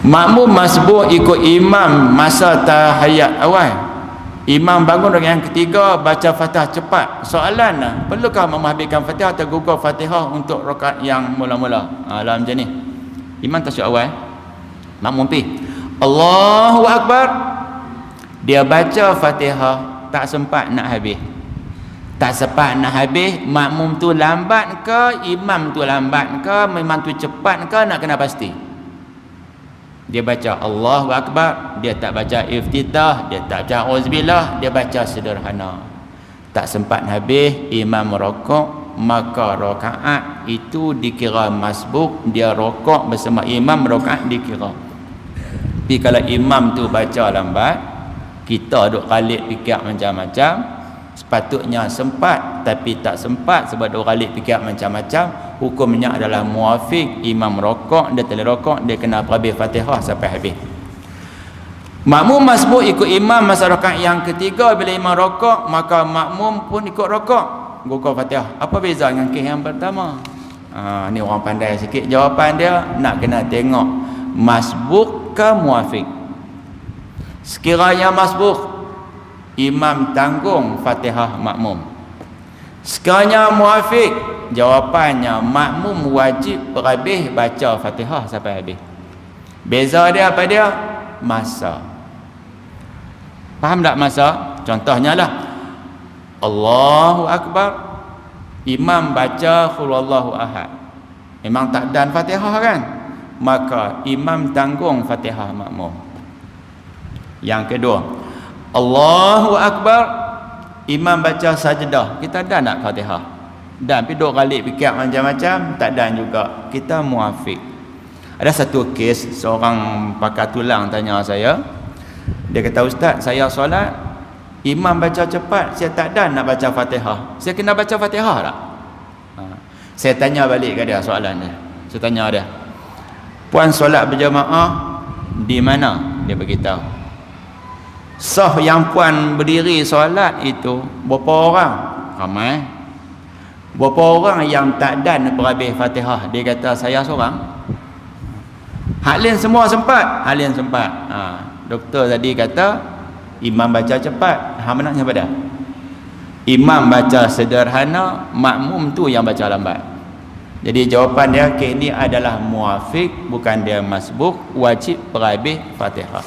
makmum masbuk ikut imam masa tahiyat awal Imam bangun dengan yang ketiga baca Fatihah cepat. Soalan perlukah memahamikan Fatihah atau gugur Fatihah untuk rakaat yang mula-mula? Dalam macam ni. Imam tasyuk awal. Makmum pi. Allahu akbar. Dia baca Fatihah tak sempat nak habis. Tak sempat nak habis, makmum tu lambat ke, imam tu lambat ke, memang tu cepat ke nak kena pasti dia baca Allahu Akbar dia tak baca iftitah dia tak baca auzubillah dia baca sederhana. Tak sempat habis imam rokok maka rakaat itu dikira masbuk dia rokok bersama imam rakaat dikira. Tapi kalau imam tu baca lambat kita duk kalik fikir macam-macam sepatutnya sempat tapi tak sempat sebab dua kali fikir macam-macam hukumnya adalah muafik imam rokok dia telah rokok dia kena perhabis fatihah sampai habis. Makmum masbuk ikut imam masa rakaat yang ketiga bila imam rokok maka makmum pun ikut rokok. Gugur fatihah. Apa beza dengan kes yang pertama? Ha, ni orang pandai sikit jawapan dia nak kena tengok. Masbuk ke muafik sekiranya masbuk imam tanggung fatihah makmum. Sekiranya muafik jawapannya makmum wajib berhabis baca fatihah sampai habis. Beza dia apa dia? Masa. Faham tak masa? Contohnya lah. Allahu Akbar. Imam baca khulullahu ahad. Memang tak dan fatihah kan? Maka imam tanggung fatihah makmum. Yang kedua Allahu Akbar. Imam baca sajdah Kita dah nak fatihah Dan piduk kali fikir macam-macam Tak dan juga Kita muafik Ada satu kes Seorang pakar tulang tanya saya Dia kata Ustaz saya solat Imam baca cepat Saya tak dan nak baca fatihah Saya kena baca fatihah tak? Ha. Saya tanya balik ke dia soalan dia Saya tanya dia Puan solat berjamaah Di mana? Dia beritahu sah yang puan berdiri solat itu berapa orang ramai berapa orang yang tak dan berhabis fatihah? Dia kata saya seorang. Halin semua sempat. Halin sempat. Ha. doktor tadi kata imam baca cepat. Ha mana siapa dah imam baca sederhana makmum tu yang baca lambat. Jadi jawapan dia ke ini adalah muafik bukan dia masbuk wajib berhabis fatihah